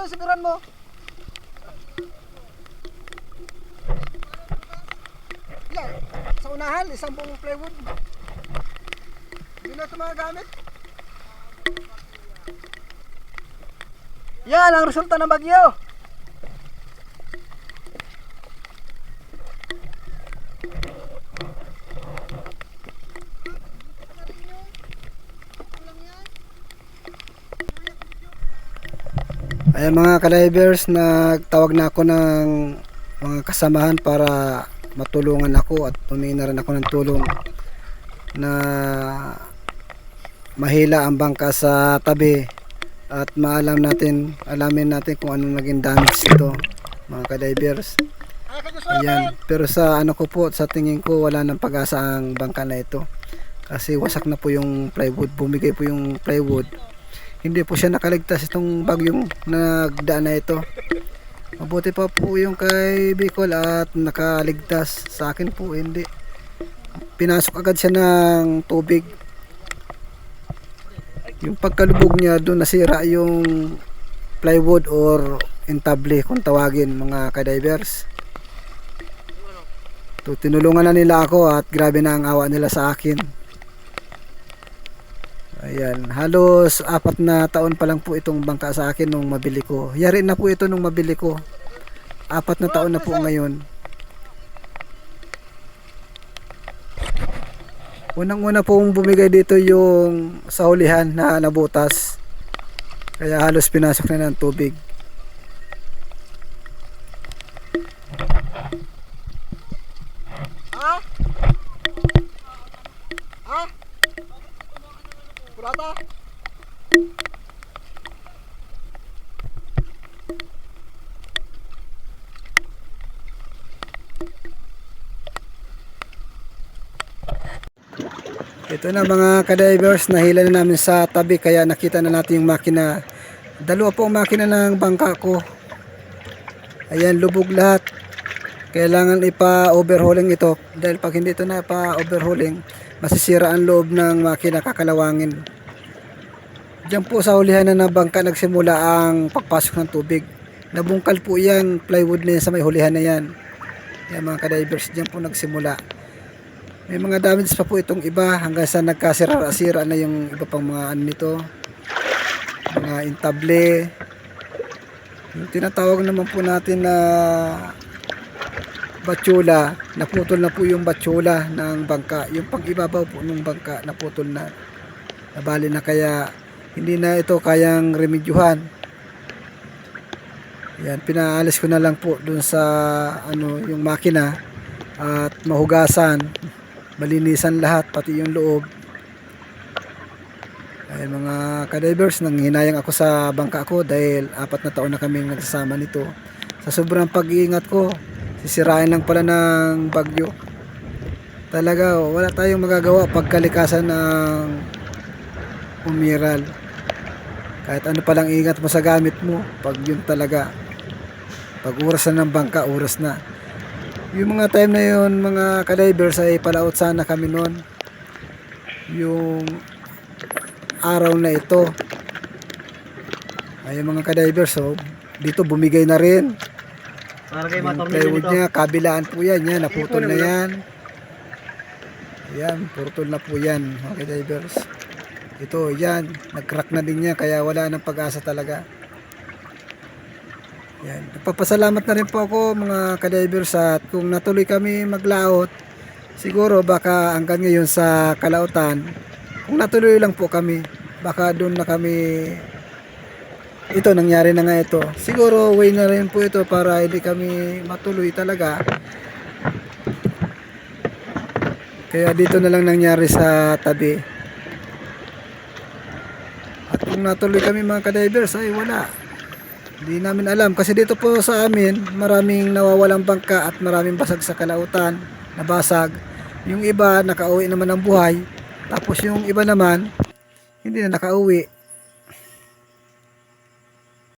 sa siguran mo. Yan, sa unahan, isang buong plywood. Hindi na ito mga gamit. Yan ang resulta ng bagyo. Ayan mga ka-divers, nagtawag na ako ng mga kasamahan para matulungan ako at humingi rin ako ng tulong na mahila ang bangka sa tabi at maalam natin, alamin natin kung anong naging damage ito mga ka-divers. Ayan, pero sa ano ko po, sa tingin ko wala nang pag-asa ang bangka na ito kasi wasak na po yung plywood, bumigay po yung plywood hindi po siya nakaligtas itong bagyong nagdaan na ito. Mabuti pa po yung kay Bicol at nakaligtas. Sa akin po hindi. Pinasok agad siya ng tubig. Yung pagkalubog niya doon nasira yung plywood or entable kung tawagin mga kadivers. To tinulungan na nila ako at grabe na ang awa nila sa akin Ayan, halos apat na taon pa lang po itong bangka sa akin nung mabili ko. Yari na po ito nung mabili ko. Apat na taon na po ngayon. Unang-una pong bumigay dito yung sa hulihan na nabutas. Kaya halos pinasok na ng tubig. Ito na mga kadivers, nahila na namin sa tabi kaya nakita na natin yung makina. Dalawa po ang makina ng bangka ko. Ayan, lubog lahat. Kailangan ipa-overhauling ito dahil pag hindi ito na ipa-overhauling, masisira ang loob ng makina kakalawangin. Diyan po sa hulihan na ng bangka nagsimula ang pagpasok ng tubig. Nabungkal po yan, plywood na yan sa may hulihan na yan. Yan mga kadivers, diyan po nagsimula. May mga damage pa po itong iba hanggang sa nagkasira-sira na yung iba pang mga ano nito. Mga intable. Yung tinatawag naman po natin na batsula, naputol na po yung batsula ng bangka. Yung pag-ibabaw po ng bangka, naputol na. Nabali na kaya hindi na ito kayang remedyuhan. Yan, pinaalis ko na lang po dun sa ano, yung makina at mahugasan, malinisan lahat, pati yung loob. Ay mga kadivers, nang hinayang ako sa bangka ko dahil apat na taon na kami nagsasama nito. Sa sobrang pag-iingat ko, sisirain lang pala ng bagyo. Talaga, wala tayong magagawa pagkalikasan ng umiral. Kahit ano palang ingat mo sa gamit mo, pag yun talaga, pag oras na ng bangka, oras na. Yung mga time na yun, mga kadivers ay palaot sana kami noon. Yung araw na ito. Ay mga kadivers, so, dito bumigay na rin. Para matornilyo plywood niya, kabilaan po yan, yan, naputol na yan. Yan, putol na po yan, mga kadivers. Ito, yan, nag-crack na din yan, kaya wala nang pag-asa talaga. Yan, nagpapasalamat na rin po ako mga kadivers at kung natuloy kami maglaot, siguro baka hanggang ngayon sa kalautan, kung natuloy lang po kami, baka doon na kami ito nangyari na nga ito. Siguro way na rin po ito para hindi kami matuloy talaga. Kaya dito na lang nangyari sa tabi. At kung natuloy kami mga kadivers ay wala hindi namin alam kasi dito po sa amin maraming nawawalang bangka at maraming basag sa kalautan nabasag yung iba nakauwi naman ng buhay. Tapos yung iba naman hindi na nakauwi